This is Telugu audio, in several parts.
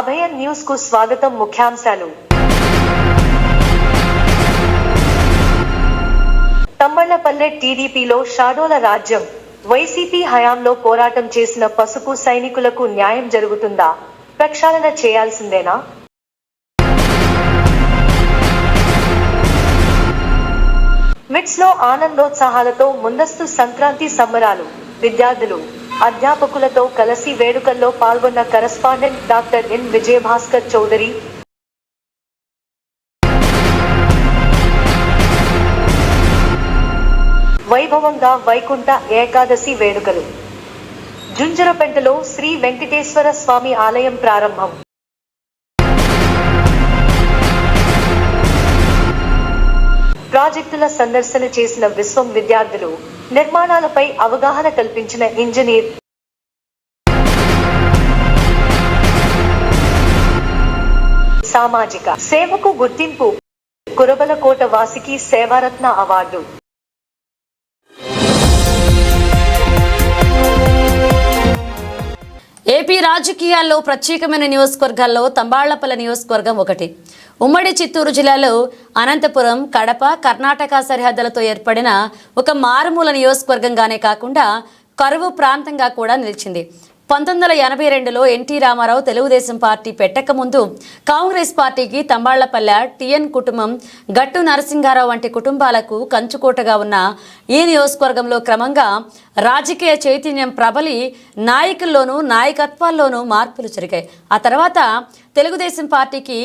అభయ న్యూస్కు స్వాగతం ముఖ్యాంశాలు. తమ్మళ్ళపల్లె టీడీపీలో షాడోల రాజ్యం. వైసీపీ హయాంలో పోరాటం చేసిన పసుపు సైనికులకు న్యాయం జరుగుతుందా? ప్రక్షాళన చేయాల్సిందేనా? మిట్స్లో ఆనందోత్సాహాలతో ముందస్తు సంక్రాంతి సంబరాలు. విద్యార్థులు అధ్యాపకులతో కలిసి వేడుకల్లో పాల్గొన్న correspondent doctor N. Vijayabhaskar Chowdary. వైభవంగా వైకుంఠ ఏకాదశి వేడుకలు. జుంజరపెంటలో శ్రీ వెంకటేశ్వర స్వామి ఆలయం ప్రారంభం. ప్రాజెక్టుల సందర్శన చేసిన విశ్వం విద్యార్థులు నిర్మాణాలపై అవగాహన కల్పించిన ఇంజనీర్. సామాజిక సేవకు గుర్తింపు. కురబలకోట వాసికి సేవారత్న అవార్డు. ఏపీ రాజకీయాల్లో ప్రత్యేకమైన నియోజకవర్గాల్లో తంబాళ్ళపల్లి నియోజకవర్గం ఒకటి. ఉమ్మడి చిత్తూరు జిల్లాలో అనంతపురం కడప కర్ణాటక సరిహద్దులతో ఏర్పడిన ఒక మారుమూల నియోజకవర్గంగానే కాకుండా కరువు ప్రాంతంగా కూడా నిలిచింది. పంతొమ్మిది వందల ఎనభై రెండులో ఎన్టీ రామారావు తెలుగుదేశం పార్టీ పెట్టక ముందు కాంగ్రెస్ పార్టీకి తంబాళ్ళపల్లె టిఎన్ కుటుంబం గట్టు నరసింహారావు వంటి కుటుంబాలకు కంచుకోటగా ఉన్న ఈ నియోజకవర్గంలో క్రమంగా రాజకీయ చైతన్యం ప్రబలి నాయకుల్లోనూ నాయకత్వాల్లోనూ మార్పులు జరిగాయి. ఆ తర్వాత తెలుగుదేశం పార్టీకి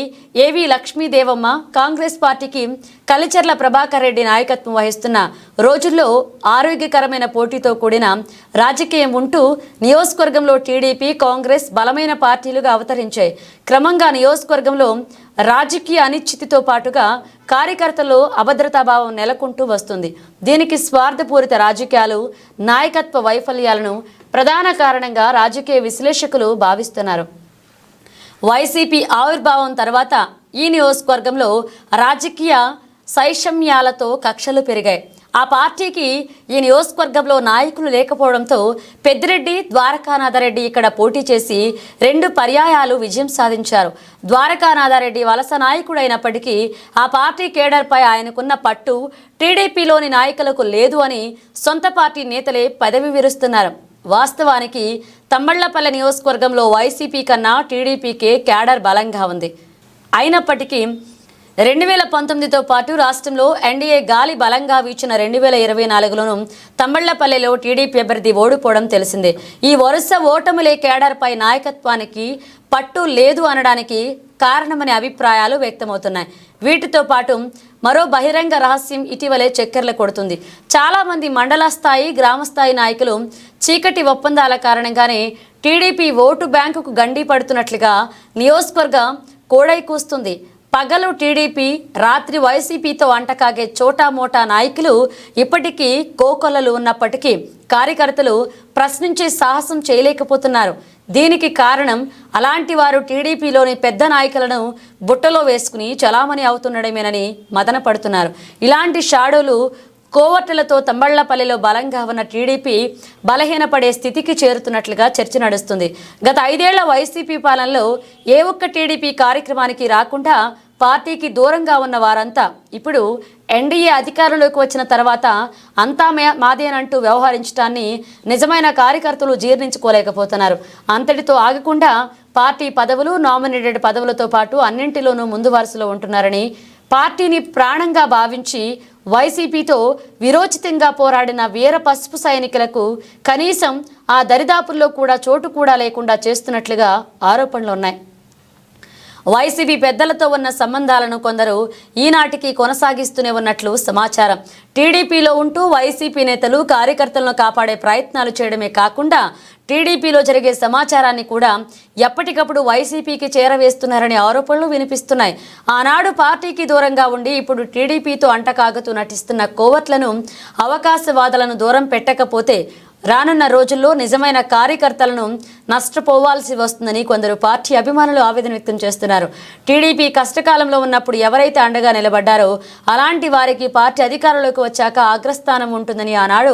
ఏవి లక్ష్మీదేవమ్మ కాంగ్రెస్ పార్టీకి కలిచెర్ల ప్రభాకర్ రెడ్డి నాయకత్వం వహిస్తున్న రోజుల్లో ఆరోగ్యకరమైన పోటీతో కూడిన రాజకీయం ఉంటూ నియోజకవర్గంలో టీడీపీ కాంగ్రెస్ బలమైన పార్టీలుగా అవతరించాయి. క్రమంగా నియోజకవర్గంలో రాజకీయ అనిశ్చితితో పాటుగా కార్యకర్తల్లో అభద్రతాభావం నెలకొంటూ వస్తుంది. దీనికి స్వార్థపూరిత రాజకీయాలు నాయకత్వ వైఫల్యాలను ప్రధాన కారణంగా రాజకీయ విశ్లేషకులు భావిస్తున్నారు. వైసీపీ ఆవిర్భావం తర్వాత ఈ నియోజకవర్గంలో రాజకీయ శైషమ్యాలతో కక్షలు పెరిగాయి. ఆ పార్టీకి ఈ నియోజకవర్గంలో నాయకులు లేకపోవడంతో పెద్దిరెడ్డి ద్వారకానాథరెడ్డి ఇక్కడ పోటీ చేసి రెండు పర్యాయాలు విజయం సాధించారు. ద్వారకానాథరెడ్డి వలస నాయకుడైనప్పటికీ ఆ పార్టీ కేడర్పై ఆయనకున్న పట్టు టీడీపీలోని నాయకులకు లేదు అని సొంత పార్టీ నేతలే పదవి విరుస్తున్నారు. వాస్తవానికి తమ్మళ్ళపల్లె నియోజకవర్గంలో వైసీపీ కన్నా టీడీపీకే క్యాడర్ బలంగా ఉంది. అయినప్పటికీ రెండు వేల పంతొమ్మిదితో పాటు రాష్ట్రంలో ఎన్డీఏ గాలి బలంగా వీచిన రెండు వేల ఇరవై నాలుగులోనూ తమ్మళ్ళపల్లెలో టీడీపీ అభ్యర్థి ఓడిపోవడం తెలిసిందే. ఈ వరుస ఓటములే కేడర్పై నాయకత్వానికి పట్టు లేదు అనడానికి కారణమనే అభిప్రాయాలు వ్యక్తమవుతున్నాయి. వీటితో పాటు మరో బహిరంగ రహస్యం ఇటీవలే చక్కెర్లు కొడుతుంది. చాలామంది మండల స్థాయి గ్రామ స్థాయి నాయకులు చీకటి ఒప్పందాల కారణంగానే టీడీపీ ఓటు బ్యాంకుకు గండి పడుతున్నట్లుగా నియోజకవర్గ కోడై కూస్తుంది. పగలు టీడీపీ రాత్రి వైసీపీతో అంటకాగే చోటా మోటా నాయకులు ఇప్పటికీ కోకొల్లలు ఉన్నప్పటికీ కార్యకర్తలు ప్రశ్నించే సాహసం చేయలేకపోతున్నారు. దీనికి కారణం అలాంటి వారు టీడీపీలోని పెద్ద నాయకులను బుట్టలో వేసుకుని చలామణి అవుతుండడమేనని మదన పడుతున్నారు ఇలాంటి షాడోలు కోవట్లతో తంబళ్ళపల్లిలో బలంగా ఉన్న టీడీపీ బలహీనపడే స్థితికి చేరుతున్నట్లుగా చర్చ నడుస్తుంది. గత ఐదేళ్ళ వైసీపీ పాలనలో ఏ ఒక్క టీడీపీ కార్యక్రమానికి రాకుండా పార్టీకి దూరంగా ఉన్న వారంతా ఇప్పుడు ఎన్డీఏ అధికారంలోకి వచ్చిన తర్వాత అంతా మాదేనంటూ వ్యవహరించడాన్ని నిజమైన కార్యకర్తలు జీర్ణించుకోలేకపోతున్నారు. అంతటితో ఆగకుండా పార్టీ పదవులు నామినేటెడ్ పదవులతో పాటు అన్నింటిలోనూ ముందు వరుసలో ఉంటున్నారని పార్టీని ప్రాణంగా భావించి వైసీపీతో విరోచితంగా పోరాడిన వీర పసుపు సైనికులకు కనీసం ఆ దరిదాపుల్లో కూడా చోటు కూడా లేకుండా చేస్తున్నట్లుగా ఆరోపణలు ఉన్నాయి వైసీపీ పెద్దలతో ఉన్న సంబంధాలను కొందరు ఈనాటికి కొనసాగిస్తూనే ఉన్నట్లు సమాచారం. టీడీపీలో ఉంటూ వైసీపీ నేతలు కార్యకర్తలను కాపాడే ప్రయత్నాలు చేయడమే కాకుండా టీడీపీలో జరిగే సమాచారాన్ని కూడా ఎప్పటికప్పుడు వైసీపీకి చేరవేస్తున్నారనే ఆరోపణలు వినిపిస్తున్నాయి. ఆనాడు పార్టీకి దూరంగా ఉండి ఇప్పుడు టీడీపీతో అంటకాగుతూ నటిస్తున్న కోవట్లను అవకాశవాదులను దూరం పెట్టకపోతే రానున్న రోజుల్లో నిజమైన కార్యకర్తలను నష్టపోవాల్సి వస్తుందని కొందరు పార్టీ అభిమానులు ఆవేదన వ్యక్తం చేస్తున్నారు. టీడీపీ కష్టకాలంలో ఉన్నప్పుడు ఎవరైతే అండగా నిలబడ్డారో అలాంటి వారికి పార్టీ అధికారంలోకి వచ్చాక అగ్రస్థానం ఉంటుందని ఆనాడు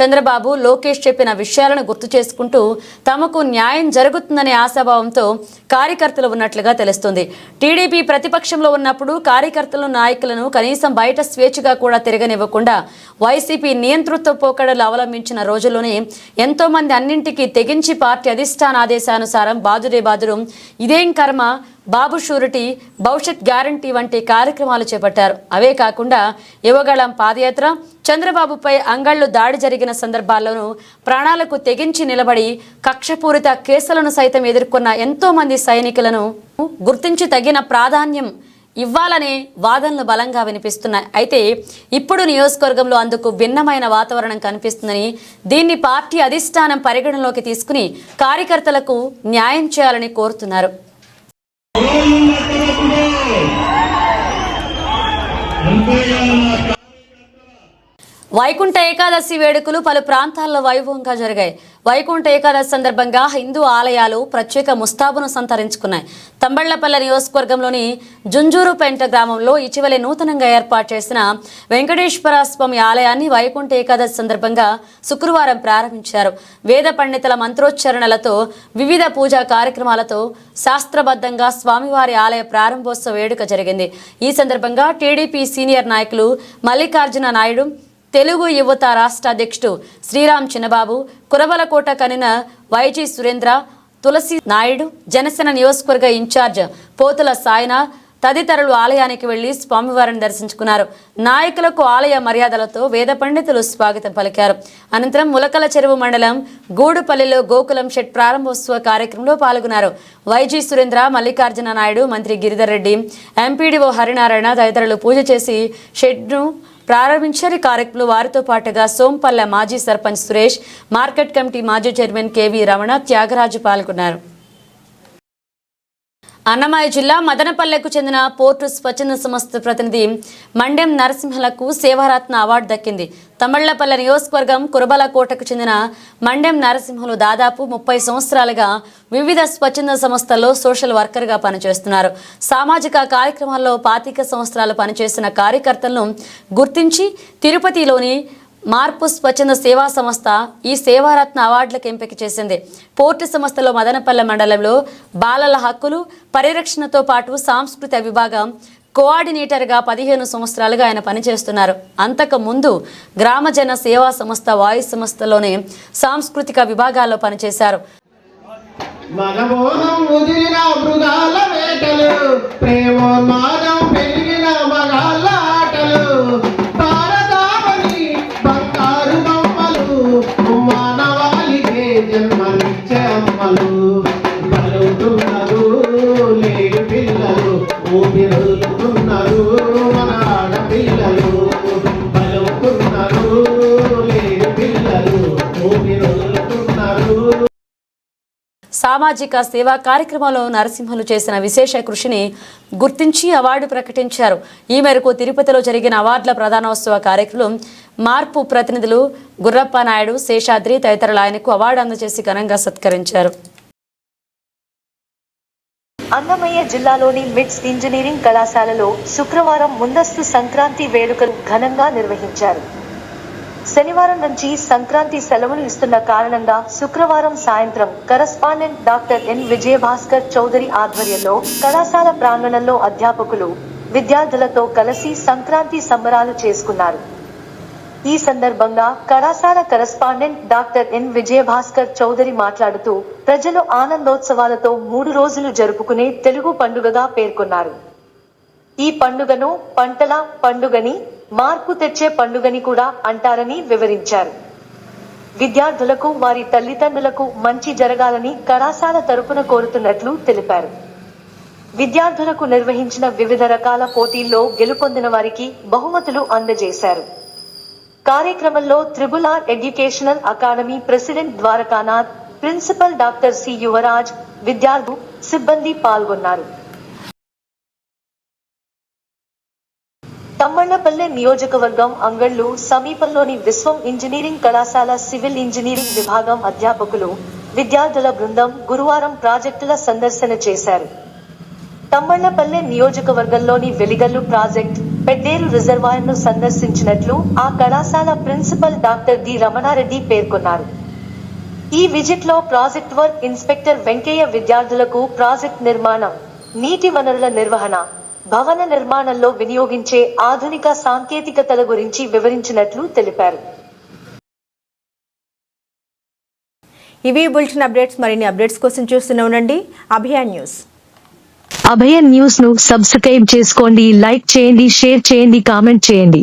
చంద్రబాబు లోకేష్ చెప్పిన విషయాలను గుర్తు చేసుకుంటూ తమకు న్యాయం జరుగుతుందనే ఆశాభావంతో కార్యకర్తలు ఉన్నట్లుగా తెలుస్తుంది. టీడీపీ ప్రతిపక్షంలో ఉన్నప్పుడు కార్యకర్తలు నాయకులను కనీసం బయట స్వేచ్ఛగా కూడా తిరగనివ్వకుండా వైసీపీ నియంతృత్వ పోకడలు అవలంబించిన రోజుల్లోనే ఎంతోమంది అన్నింటికీ తెగించి పార్టీ అధిష్టాన ఆదేశానుసారం బాదురే బాదురు ఇదేం కర్మ? బాబు షూరిటీ భవిష్యత్ గ్యారంటీ వంటి కార్యక్రమాలు చేపట్టారు. అవే కాకుండా యువగళం పాదయాత్ర చంద్రబాబుపై అంగళ్ళు దాడి జరిగిన సందర్భాల్లోనూ ప్రాణాలకు తెగించి నిలబడి కక్షపూరిత కేసులను సైతం ఎదుర్కొన్న ఎంతో మంది సైనికులను గుర్తించి తగిన ప్రాధాన్యం ఇవ్వాలనే వాదనలు బలంగా వినిపిస్తున్నాయి. అయితే ఇప్పుడు నియోజకవర్గంలో అందుకు భిన్నమైన వాతావరణం కనిపిస్తుందని దీన్ని పార్టీ అధిష్టానం పరిగణలోకి తీసుకుని కార్యకర్తలకు న్యాయం చేయాలని కోరుతున్నారు. వైకుంఠ ఏకాదశి వేడుకలు పలు ప్రాంతాల్లో వైభవంగా జరిగాయి. వైకుంఠ ఏకాదశి సందర్భంగా హిందూ ఆలయాలు ప్రత్యేక ముస్తాబును సంతరించుకున్నాయి. తంబళ్ళపల్లె నియోజకవర్గంలోని జుంజూరుపేంట గ్రామంలో ఇటీవలే నూతనంగా ఏర్పాటు చేసిన వెంకటేశ్వర స్వామి ఆలయాన్ని వైకుంఠ ఏకాదశి సందర్భంగా శుక్రవారం ప్రారంభించారు. వేద పండితుల మంత్రోచ్చరణలతో వివిధ పూజా కార్యక్రమాలతో శాస్త్రబద్ధంగా స్వామివారి ఆలయ ప్రారంభోత్సవ వేడుక జరిగింది. ఈ సందర్భంగా టీడీపీ సీనియర్ నాయకులు మల్లికార్జున నాయుడు తెలుగు యువత రాష్ట్ర అధ్యక్షుడు శ్రీరామ్ చిన్నబాబు కురవలకోట కనిన వైజీ సురేంద్ర తులసి నాయుడు జనసేన నియోజకవర్గ ఇన్ఛార్జ్ పోతుల సాయన తదితరులు ఆలయానికి వెళ్ళి స్వామివారిని దర్శించుకున్నారు. నాయకులకు ఆలయ మర్యాదలతో వేద పండితులు స్వాగతం పలికారు. అనంతరం ములకల చెరువు మండలం గూడుపల్లిలో గోకులం షెడ్ ప్రారంభోత్సవ కార్యక్రమంలో పాల్గొన్నారు. వైజీ సురేంద్ర మల్లికార్జున నాయుడు మంత్రి గిరిధర్ రెడ్డి ఎంపీడీఓ హరినారాయణ తదితరులు పూజ చేసి షెడ్ను ప్రారంభించారు. ఈ కార్యక్రమంలో వారితో పాటుగా సోంపల్లె మాజీ సర్పంచ్ సురేష్ మార్కెట్ కమిటీ మాజీ చైర్మన్ కేవీ రమణ త్యాగరాజు పాల్గొన్నారు. అన్నమయ్య జిల్లా మదనపల్లెకు చెందిన పోర్టు స్వచ్ఛంద సంస్థ ప్రతినిధి మండెం నరసింహలకు సేవారత్న అవార్డు దక్కింది. తమిళ్ళపల్లె నియోజకవర్గం కురబలకోటకు చెందిన మండెం నరసింహులు దాదాపు ముప్పై సంవత్సరాలుగా వివిధ స్వచ్ఛంద సంస్థల్లో సోషల్ వర్కర్గా పనిచేస్తున్నారు. సామాజిక కార్యక్రమాల్లో పాతిక సంవత్సరాలు పనిచేసిన కార్యకర్తలను గుర్తించి తిరుపతిలోని మార్పు స్వచ్ఛంద సేవా సంస్థ ఈ సేవారత్న అవార్డులకు ఎంపిక చేసింది. పోర్టు సంస్థలో మదనపల్లె మండలంలో బాలల హక్కులు పరిరక్షణతో పాటు సాంస్కృతిక విభాగం కోఆర్డినేటర్గా పదిహేను సంవత్సరాలుగా ఆయన పనిచేస్తున్నారు. అంతకు ముందు గ్రామజన సేవా సంస్థ వాయు సంస్థలోనే సాంస్కృతిక విభాగాల్లో పనిచేశారు. మగమోహం మృగాల వేటలు ప్రేమోన్మాదం పెరిగిన మగాళ్ళ సామాజిక సేవా కార్యక్రమంలో నరసింహులు చేసిన విశేష కృషిని గుర్తించి అవార్డు ప్రకటించారు. ఈ మేరకు తిరుపతిలో జరిగిన అవార్డుల ప్రధానోత్సవ కార్యక్రమం మార్పు ప్రతినిధులు గుర్రప్ప నాయుడు శేషాద్రి తదితరులు ఆయనకు అవార్డు అందజేసి ఘనంగా సత్కరించారు. అన్నమయ్య జిల్లాలోని మిట్స్ ఇంజనీరింగ్ కళాశాలలో శుక్రవారం ముందస్తు సంక్రాంతి వేడుకలు ఘనంగా నిర్వహించారు. శనివారం నుంచి సంక్రాంతి సెలవులు ఇస్తున్న కారణంగా శుక్రవారం సాయంత్రం correspondent doctor N Vijayabhaskar Chowdary ఆధ్వర్యంలో కళాశాల ప్రాంగణంలో అధ్యాపకులు విద్యార్థులతో కలిసి సంక్రాంతి సంబరాలు చేసుకున్నారు. ఈ సందర్భంగా కళాశాల correspondent doctor N Vijayabhaskar Chowdary మాట్లాడుతూ ప్రజలు ఆనందోత్సవాలతో మూడు రోజులు జరుపుకునే తెలుగు పండుగగా పేర్కొన్నారు. ఈ పండుగను పంటల పండుగని మార్పు తెచ్చే పండుగని కూడా అంటారని వివరించారు. విద్యార్థులకు వారి తల్లిదండ్రులకు మంచి జరగాలని కళాశాల తరపున కోరుతున్నట్లు తెలిపారు. విద్యార్థులకు నిర్వహించిన వివిధ రకాల పోటీల్లో గెలుపొందిన వారికి బహుమతులు అందజేశారు. కార్యక్రమంలో triple R educational academy president Dwarakanath principal doctor C Yuvaraj విద్యార్థు సిబ్బంది పాల్గొన్నారు. తమ్మళ్ళపల్లె నియోజకవర్గం అంగళ్ళు సమీపంలోని విశ్వం ఇంజనీరింగ్ కళాశాల సివిల్ ఇంజనీరింగ్ విభాగం అధ్యాపకులు విద్యార్థుల బృందం గురువారం ప్రాజెక్టుల సందర్శన చేశారు. తమ్మళ్ళపల్లె నియోజకవర్గంలోని వెలిగల్లు ప్రాజెక్ట్ పెద్దేరు రిజర్వాయర్ను సందర్శించినట్లు ఆ కళాశాల ప్రిన్సిపల్ డాక్టర్ డి రమణారెడ్డి పేర్కొన్నారు. ఈ విజిట్లో ప్రాజెక్ట్ వర్క్ ఇన్స్పెక్టర్ వెంకయ్య విద్యార్థులకు ప్రాజెక్ట్ నిర్మాణం నీటి వనరుల నిర్వహణ భవన నిర్మాణంలో వినియోగించే ఆధునిక సాంకేతికతల గురించి వివరించినట్లు తెలిపారు. ఇవి బులెటిన్ అప్డేట్స్. మరిన్ని అప్డేట్స్ కోసం చూస్తూనే ఉండండి. అభియా న్యూస్. అభయన్ న్యూస్ను సబ్స్క్రైబ్ చేసుకోండి లైక్ చేయండి షేర్ చేయండి కామెంట్ చేయండి.